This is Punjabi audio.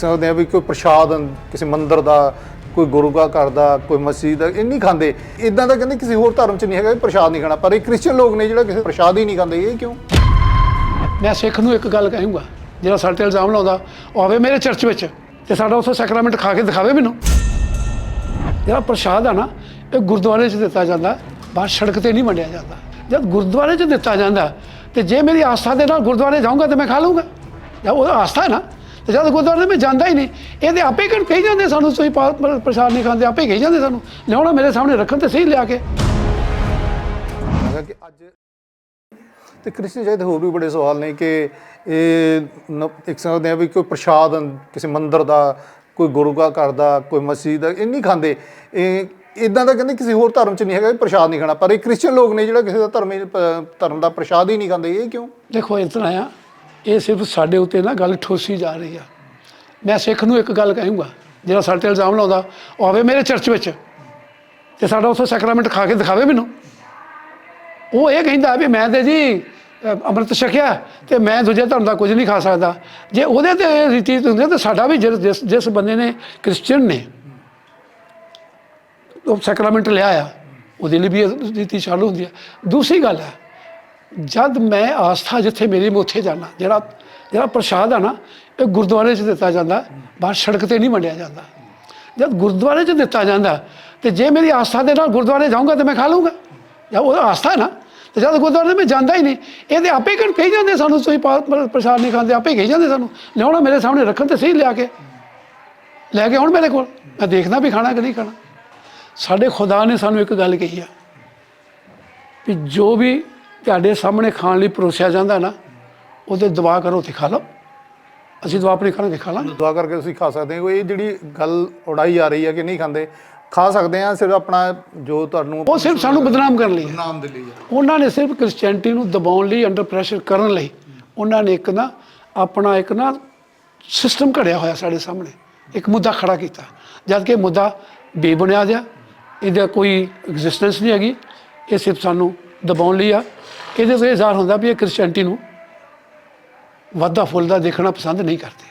ਸਕਦੇ ਆ ਵੀ ਕੋਈ ਪ੍ਰਸ਼ਾਦ, ਕਿਸੇ ਮੰਦਿਰ ਦਾ, ਕੋਈ ਗੁਰੂ ਦਾ ਘਰ ਦਾ, ਕੋਈ ਮਸਜਿਦ ਦਾ, ਇਹ ਨਹੀਂ ਖਾਂਦੇ। ਇਦਾਂ ਦਾ ਕਹਿੰਦੇ ਕਿਸੇ ਹੋਰ ਧਰਮ 'ਚ ਨਹੀਂ ਹੈਗਾ ਪ੍ਰਸ਼ਾਦ ਨਹੀਂ ਖਾਣਾ। ਪਰ ਇਹ ਕ੍ਰਿਸਚੀਅਨ ਲੋਕ ਨੇ ਜਿਹੜਾ ਕਿਸੇ ਪ੍ਰਸ਼ਾਦ ਹੀ ਨਹੀਂ ਖਾਂਦੇ, ਇਹ ਕਿਉਂ? ਮੈਂ ਸਿੱਖ ਨੂੰ ਇੱਕ ਗੱਲ ਕਹੂੰਗਾ, ਜਿਹੜਾ ਸਾਡੇ ਤੇ ਇਲਜ਼ਾਮ ਲਾਉਂਦਾ, ਉਹ ਆਵੇ ਮੇਰੇ ਚਰਚ ਵਿੱਚ ਤੇ ਸਾਡਾ ਉੱਥੇ ਸੈਕਰਾਮੈਂਟ ਖਾ ਕੇ ਦਿਖਾਵੇ ਮੈਨੂੰ। ਜਿਹੜਾ ਪ੍ਰਸ਼ਾਦ ਆ ਨਾ, ਇਹ ਗੁਰਦੁਆਰੇ 'ਚ ਦਿੱਤਾ ਜਾਂਦਾ, ਬਾਹਰ ਸੜਕ ਤੇ ਨਹੀਂ ਵੰਡਿਆ ਜਾਂਦਾ। ਜਦ ਗੁਰਦੁਆਰੇ 'ਚ ਦਿੱਤਾ ਜਾਂਦਾ, ਤੇ ਜੇ ਮੇਰੀ ਆਸਥਾ ਦੇ ਨਾਲ ਗੁਰਦੁਆਰੇ ਜਾਊਂਗਾ ਤੇ ਮੈਂ ਖਾ ਲੂੰਗਾ ਜਾਂ ਉਹ ਆਸਥਾ ਹੈ ਨਾ ਤੇ ਜਦ ਗੁਰਦੁਆਰੇ ਮੈਂ ਜਾਂਦਾ ਹੀ ਨਹੀਂ ਇਹਦੇ ਆਪੇ ਕਿਹਨ ਕਹੀ ਜਾਂਦੇ ਸਾਨੂੰ ਤੁਸੀਂ ਪ੍ਰਸ਼ਾਦ ਨਹੀਂ ਖਾਂਦੇ ਆਪੇ ਕਹੀ ਜਾਂਦੇ ਸਾਨੂੰ ਲਿਆਉਣਾ ਮੇਰੇ ਸਾਹਮਣੇ ਰੱਖਣ ਤੇ ਸਹੀ ਲਿਆ ਕੇ। ਅੱਜ ਤੇ ਕ੍ਰਿਸਚੀਅਨ ਚਾਹੇ ਹੋਰ ਵੀ ਬੜੇ ਸਵਾਲ ਨੇ ਕਿ ਇਹ ਇੱਕ ਸਕਦੇ ਆ ਵੀ ਕੋਈ ਪ੍ਰਸ਼ਾਦ ਕਿਸੇ ਮੰਦਿਰ ਦਾ ਕੋਈ ਗੁਰੂ ਦਾ ਘਰ ਦਾ ਕੋਈ ਮਸਜਿਦ ਦਾ ਇਹ ਨਹੀਂ ਖਾਂਦੇ। ਇਹ ਇਦਾਂ ਦਾ ਕਹਿੰਦੇ ਕਿਸੇ ਹੋਰ ਧਰਮ 'ਚ ਨਹੀਂ ਹੈਗਾ ਪ੍ਰਸ਼ਾਦ ਨਹੀਂ ਖਾਣਾ। ਪਰ ਇਹ ਕ੍ਰਿਸਚੀਅਨ ਲੋਕ ਨੇ ਜਿਹੜਾ ਕਿਸੇ ਦਾ ਧਰਮ ਧਰਮ ਦਾ ਪ੍ਰਸ਼ਾਦ ਹੀ ਨਹੀਂ ਖਾਂਦੇ ਇਹ ਕਿਉਂ? ਦੇਖੋ ਇਸ ਤਰ੍ਹਾਂ ਆ ਇਹ ਸਿਰਫ ਸਾਡੇ ਉੱਤੇ ਨਾ ਗੱਲ ਠੋਸੀ ਜਾ ਰਹੀ ਆ। ਮੈਂ ਸਿੱਖ ਨੂੰ ਇੱਕ ਗੱਲ ਕਹੂੰਗਾ, ਜਿਹੜਾ ਸਾਡੇ ਤੇ ਇਲਜ਼ਾਮ ਲਾਉਂਦਾ, ਉਹ ਆਵੇ ਮੇਰੇ ਚਰਚ ਵਿੱਚ ਤੇ ਸਾਡਾ ਉੱਥੇ ਸੈਕਰਾਮੈਂਟ ਖਾ ਕੇ ਦਿਖਾਵੇ ਮੈਨੂੰ। ਉਹ ਇਹ ਕਹਿੰਦਾ ਵੀ ਮੈਂ ਤੇ ਜੀ ਅੰਮ੍ਰਿਤ ਛਕਿਆ ਤੇ ਮੈਂ ਦੂਜੇ ਧਰਮ ਦਾ ਕੁਝ ਨਹੀਂ ਖਾ ਸਕਦਾ। ਜੇ ਉਹਦੇ ਤੇ ਇਹ ਰੀਤੀ ਹੁੰਦੀ ਤਾਂ ਸਾਡਾ ਵੀ ਜਿਸ- ਜਿਸ ਜਿਸ ਬੰਦੇ ਨੇ ਕ੍ਰਿਸਚੀਅਨ ਨੇ, ਉਹ ਸੈਕਰਾਮੈਂਟ ਲਿਆ ਆ, ਉਹਦੇ ਲਈ ਵੀ ਇਹ ਰੀਤੀ ਚਾਲੂ ਹੁੰਦੀ ਆ। ਦੂਸਰੀ ਗੱਲ ਹੈ ਜਦ ਮੈਂ ਆਸਥਾ ਜਿੱਥੇ ਮੇਰੀ ਮੈਂ ਉੱਥੇ ਜਾਣਾ ਜਿਹੜਾ ਜਿਹੜਾ ਪ੍ਰਸ਼ਾਦ ਆ ਨਾ, ਇਹ ਗੁਰਦੁਆਰੇ 'ਚ ਦਿੱਤਾ ਜਾਂਦਾ, ਬਾਹਰ ਸੜਕ ਤੇ ਨਹੀਂ ਵੰਡਿਆ ਜਾਂਦਾ। ਜਦ ਗੁਰਦੁਆਰੇ 'ਚ ਦਿੱਤਾ ਜਾਂਦਾ, ਤੇ ਜੇ ਮੇਰੀ ਆਸਥਾ ਦੇ ਨਾਲ ਗੁਰਦੁਆਰੇ ਜਾਊਂਗਾ ਤੇ ਮੈਂ ਖਾ ਲੂੰਗਾ ਜਾਂ ਉਹ ਆਸਥਾ ਨਾ, ਤੇ ਜਦ ਗੁਰਦੁਆਰੇ ਮੈਂ ਜਾਂਦਾ ਹੀ ਨਹੀਂ, ਇਹਦੇ ਆਪੇ ਕਿਹਨ ਕਹੀ ਜਾਂਦੇ ਸਾਨੂੰ, ਤੁਸੀਂ ਪ੍ਰਸ਼ਾਦ ਨਹੀਂ ਖਾਂਦੇ, ਆਪੇ ਕਹੀ ਜਾਂਦੇ ਸਾਨੂੰ, ਲਿਆਉਣਾ ਮੇਰੇ ਸਾਹਮਣੇ ਰੱਖਣ ਤੇ ਸਹੀ ਲਿਆ ਕੇ। ਲੈ ਕੇ ਹੁਣ ਮੇਰੇ ਕੋਲ, ਮੈਂ ਦੇਖਦਾ ਵੀ ਖਾਣਾ ਕਿ ਨਹੀਂ ਖਾਣਾ। ਸਾਡੇ ਖੁਦਾ ਨੇ ਸਾਨੂੰ ਇੱਕ ਗੱਲ ਕਹੀ ਆ, ਵੀ ਜੋ ਵੀ ਤੁਹਾਡੇ ਸਾਹਮਣੇ ਖਾਣ ਲਈ ਪਰੋਸਿਆ ਜਾਂਦਾ ਨਾ ਉਹਦੇ ਦੁਆ ਕਰੋ ਤੇ ਖਾ ਲਓ। ਅਸੀਂ ਦੁਆ ਆਪਣੀ ਕਰਾਂਗੇ ਖਾ ਲਾਂਗੇ। ਦੁਆ ਕਰਕੇ ਤੁਸੀਂ ਖਾ ਸਕਦੇ ਹੋ। ਇਹ ਜਿਹੜੀ ਗੱਲ ਉਡਾਈ ਆ ਰਹੀ ਹੈ ਕਿ ਨਹੀਂ ਖਾਂਦੇ ਖਾ ਸਕਦੇ ਆ ਸਿਰਫ ਆਪਣਾ ਜੋ ਤੁਹਾਨੂੰ ਉਹ ਸਿਰਫ ਸਾਨੂੰ ਬਦਨਾਮ ਕਰਨ ਲਈ ਹੈ। ਨਾਮ ਦੇ ਲਈ ਉਹਨਾਂ ਨੇ ਸਿਰਫ ਕ੍ਰਿਸਚੀਅਨਟੀ ਨੂੰ ਦਬਾਉਣ ਲਈ ਅੰਡਰ ਪ੍ਰੈਸ਼ਰ ਕਰਨ ਲਈ ਉਹਨਾਂ ਨੇ ਇੱਕ ਨਾ ਆਪਣਾ ਇੱਕ ਨਾ ਸਿਸਟਮ ਘੜਿਆ ਹੋਇਆ ਸਾਡੇ ਸਾਹਮਣੇ। ਇੱਕ ਮੁੱਦਾ ਖੜਾ ਕੀਤਾ। ਜਦ ਕਿ ਇਹ ਮੁੱਦਾ ਬੇਬੁਨਿਆਦ ਆ ਇਹਦਾ ਕੋਈ ਐਗਜ਼ਿਸਟੈਂਸ ਨਹੀਂ ਹੈਗੀ। ਇਹ ਸਿਰਫ ਸਾਨੂੰ ਦਬਾਉਣ ਲਈ ਆ। ਇਹਦੇ ਤੋਂ ਇਹ ਜ਼ਾਹਰ ਹੁੰਦਾ ਵੀ ਇਹ ਕ੍ਰਿਸਚੀਅਨਟੀ ਨੂੰ ਵਾਧਾ ਫੁੱਲਦਾ ਦੇਖਣਾ ਪਸੰਦ ਨਹੀਂ ਕਰਦੇ।